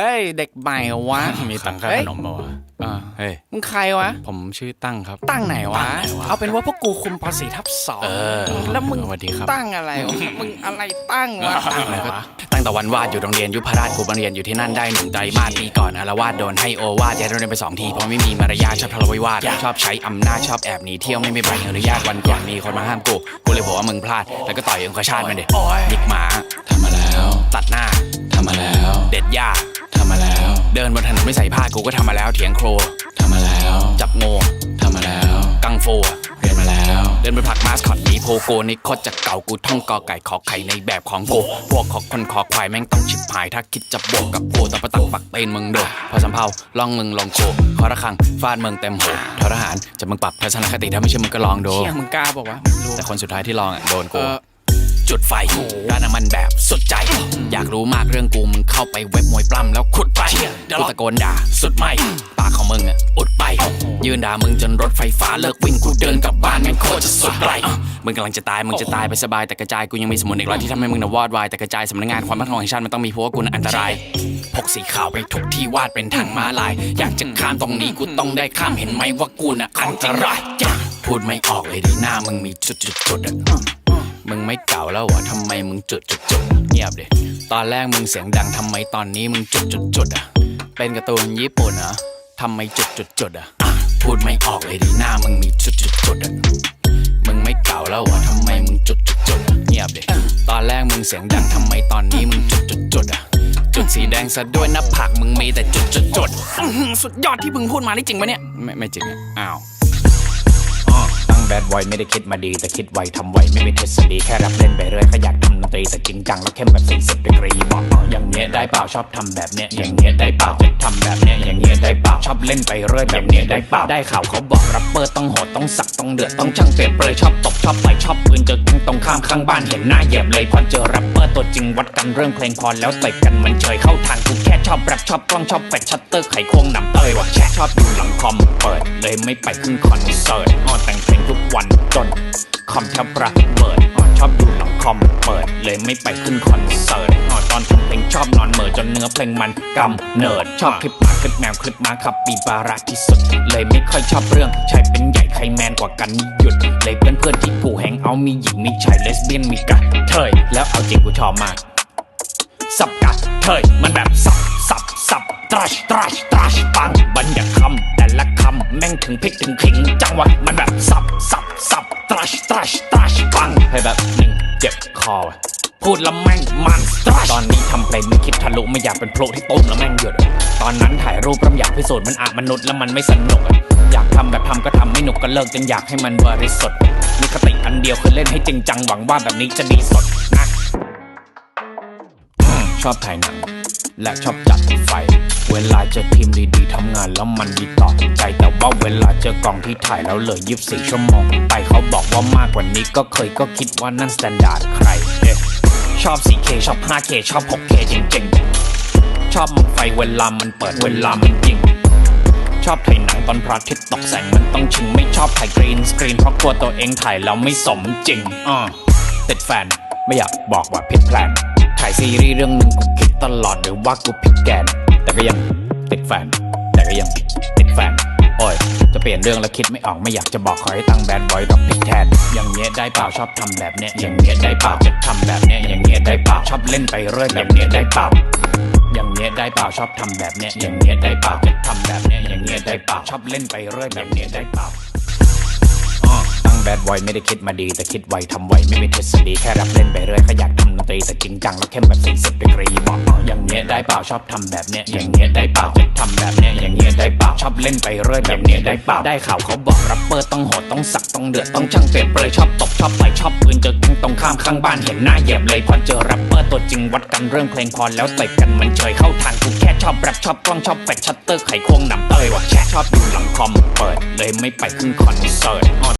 เอ้ยเด็กใหม่วะมีตังค่าเฮ้ขยนมป่าวะอ่าเฮ้ยมึงใครวะ ผมชื่อตั้งครับ ตั้งไหนวะตั้งไหนวะเอาเป็นว่าพวกกูคุมปสี่ทับสองเออแล้วมึงสวัสดีครับตั้งอะไรวะมึงอะไรตั้งวะตั้งอะไรวะตั้งแต่วันวาดอยู่โรงเรียนยุพราชกูมาเรียนอยู่ที่นั่นได้หนึ่งไตรมาสปีก่อนอารวาสโดนให้โอวาดย้ายโรงเรียนไปสองทีเพราะไม่มีมารยาทชอบทะเลาะวิวาทชอบใช้อำนาจชอบแอบหนีเที่ยวไม่มีใบอนุญาตวันก่อนมีคนมาห้ามกูกูเลยบอกว่ามึงพลาดแล้วก็ต่อยองคชาตมันเด็โอ้ยยิกหมาทำมาแล้ว ตัดหน้าทำมาแล้ว เด็ดหญ้าทำมาแล้ว เดินบนถนนไม่ใส่ผ้ากูก็ทำมาแล้ว เถียงโครทำมาแล้ว จับงูทำมาแล้ว กังฟูเรียนมาแล้ว เดินไปผลักมาสคอตหนีโพโกนี่โคตรจะเก่ากูท่องกอไก่ขอไข่ในแบบของกูพวกขอคนขอควายแม่งต้องชิบหาย ถ้าคิดจะบวกกับกูแต่ประตักปักเต้นมึงโดดพอสำเพาล่องมึงลองโคขอระคังฟาดมึงเต็มหัวทหารจะมึงปรับทัศนคติถ้าไม่เชื่อมึงก็ลองดูเชี่ยมึงกล้าบอกว่าวะไม่รู้แต่คนสุดท้ายที่ลองอะโดนเอกูอ จุดไฟร้านน้ำมันแบบสุดใจ อยากรู้มากเรื่องกูมึงเข้าไปเว็บมวยปล้ำแล้วขุดไปกูตะโกนด่าสุดไม่ปากของมึงอะอุดไป ยืนด่ามึงจนรถไฟฟ้าเลิกวิ่งกูเดินกลับบ้านแม่งโคตรจะสุดไรมึงกำลังจะตายมึงจะตายไปสบายแต่กระจายกูยังมีสมุนอีกร้อยที่ทำให้มึงน่ะวอดวายแต่กระจายสำนักงานความมั่นคงแห่งชาติมันต้องมีเพราะว่ากูน่ะอันตรายพกสีขาวไปทุกที่วาดเป็นทางม้าลาย อยากจะข้ามตรงนี้กูต้องได้ข้ามเห็นไหมว่ากูน่ะอันตรายพูดไม่ออกเลยดิหน้ามึงมีจุดจุดจุดๆๆอะ มึงไม่เก่าแล้วเหรอทำไมมึงจุดจุดจุดเงียบดิตอนแรกมึงเสียงดังทำไมตอนนี้มึงจุดจุดจุดอะ เป็นการ์ตูนญี่ปุ่นเหรอทำไมจุดจุดจุดอะอะพูดไม่ออกเลยดิหน้ามึงมีจุดจุดจุดอะมึงไม่เก่าแล้วเหรอทำไมมึงจุดจุดจุดอะเงียบดิตอนแรกมึงเสียงดังทำไมตอนนี้มึงจุดจุดจุดอะจุดสีแดงซะด้วยหน้าผากมึงมีแต่จุดจุดจุดอื้อหือสุดยอดที่มึงพูดมานี่จริงปะเนี่ยไม่ไม่จริงอะอ้าวอ้อตั้ง แบดไวไม่ได้คิดมาดี แต่คิดไวทำไวไม่มีทฤษฎีแค่รับเล่นไปเรื่อยขยันทำดนตรีแต่จริงจังแล้วเข้มแบบ 40ดีกรีบอกอ๋อย่างเงี้ยได้เปล่าชอบทำแบบเนี้ยอย่างเงี้ยได้เปล่าจะทำแบบเนี้ยอย่างเงี้ยได้เปล่าชอบเล่นไปเรื่อยแบบเนี้ยได้เปล่าได้ข่าวเขาบอกรับเปอร์ต้องโหดต้องสักต้องเดือดต้องช่างเปรียบเปรยชอบตบชอบต่ชอบปืนเจอกันตรงข้ามข้างบ้านเห็นหน้าเหยียบเลยพอเจอแรปเปอร์ตัวจริงวัดกันเรื่องเพลงพอแล้วเตะกันมันเฉยเข้าทางกูแค่ชอบแรปชอบกล้องชอบแฟดชัตเตอร์ไขควงหนำเตยว่ะแชชอบอยู่หลังคอมเปิดเลยไม่ไปขึ้นคอนเสิร์ตอ้อแต่ง ทุกวันจนคอมแทบระเบิดออชอบอยู่หลังคอมเปิด เลยไม่ไปขึ้นคอนเสิร์ตออตอนทำเพลงชอบนอนเหม่อจนเนื้อเพลงมันกำเนิด ชอบคลิปหมาคลิปแมวคลิปมาขับปีบาระที่สุด เลยไม่ค่อยชอบเรื่องชายเป็นใหญ่ใครแมนกว่ากันหยุด เลยเพื่อนเพื่อนที่กูแหงเอามีหญิงมีชายเลสเบี้ยนมีกะเทยแล้วเอาจริงกูชอบมากสับกัดเทยมันแบบสับ ตรัชตรัชตรัชปังบัญญัติคำแต่ละคำแม่งถึงพริกถึงขิงจังหวะมันแบบสับสับสับตรัชตรัชตรัชปังให้แบบหนึ่งเจ็บคอว่ะพูดล้วแม่งมันตรัชตอนนี้ทำเพลงไม่คิดทะลุไม่อยากเป็นโพลที่ตุ้มล้วแม่งหยุดตอนนั้นถ่ายรูปริ่มอยากพิสูจน์มันอาจมนุษย์แล้วมันไม่สนุกอะอยากทำแบบทำก็ทำไม่หนุกก็เลิกจนอยากให้มันบริสุทธิ์มีคติอันเดียวคือเล่นให้จริงจังหวังว่าแบบนี้จะดีสดนะชอบถ่ายหนัง และชอบจัดไฟ เวลาเจอทีมดีๆทำงานแล้วมันดีต่อใจ แต่ว่าเวลาเจอกล่องที่ถ่ายแล้วเหลือยีิบสี่ชั่วโมงไปเขาบอกว่ามากกว่านี้ก็เคยก็คิดว่านั่นสแตนดาร์ดใครเอ๊ะชอบ 4K ชอบ 5K ชอบ 6K จริงๆ ชอบมังไฟเวลามันเปิดเวลามันยิงชอบถ่ายหนังตอนพระอาทิตย์ตกแสงมันต้องชิงไม่ชอบถ่ายกรีนสกรีนเพราะกลัวตัวเองถ่ายแล้วไม่สมจริงอ่าติดแฟนไม่อยากบอกว่าผิดแพลน ถ่ายซีรีส์เรื่องหนึ่งกูคิดตลอดเลยว่ากูผิดแกน แต่ก็ยังติดแฟน แต่ก็ยังติดแฟน โอ้ย จะเปลี่ยนเรื่องแล้วคิดไม่ออกไม่อยากจะบอกขอให้ตั้งแบดบอยดอกพิกแทน อย่างเงี้ยได้เปล่าชอบทำแบบเนี้ย อย่างเงี้ยได้เปล่าจะทำแบบเนี้ย อย่างเงี้ยได้เปล่าชอบเล่นไปเรื่อยแบบเนี้ยได้เปล่า อย่างเงี้ยได้เปล่าชอบทำแบบเนี้ย อย่างเงี้ยได้เปล่าจะทำแบบเนี้ย อย่างเงี้ยได้เปล่าชอบเล่นไปเรื่อยแบบเนี้ยได้เปล่าตั้งแบดไวไม่ได้คิดมาดีแต่คิดไวทำไวไม่มีทฤษฎีแค่รับเล่นไปเรื่อยขยันทำดนตรีแต่ จังแล้วเข้มแบบ40ดีกรีบอกอย่างเงี้ยได้เปล่าชอบทำแบบเนี้ยอย่างเงี้ยได้เปล่าจะทำแบบเนี้ยอย่างเงี้ยได้เปล่าชอบเล่นไปเรื่อยแบบเนี้ยได้เปล่าได้ข่าวเขาบอกรับเปอร์ต้องโหดต้องสักต้องเดือดต้องช่างเปรียบเปรยชอบตบชอบต่อยชอบปืนเจอกันตรงข้ามข้างบ้านเห็นหน้าเหยียบเลยพอเจอแรปเปอร์ตัวจริงวัดกันเรื่องเพลงพอแล้วเตะกันมันเฉยเข้าทางกูแค่ชอบแรปชอบกล้องชอบแฟดชัตเตอร์ไขควงหนำเตยว่ะแค่ชอบอยู่หลังคอมเปิดเลยไม่ไปขึ้นคอนเสิร์ต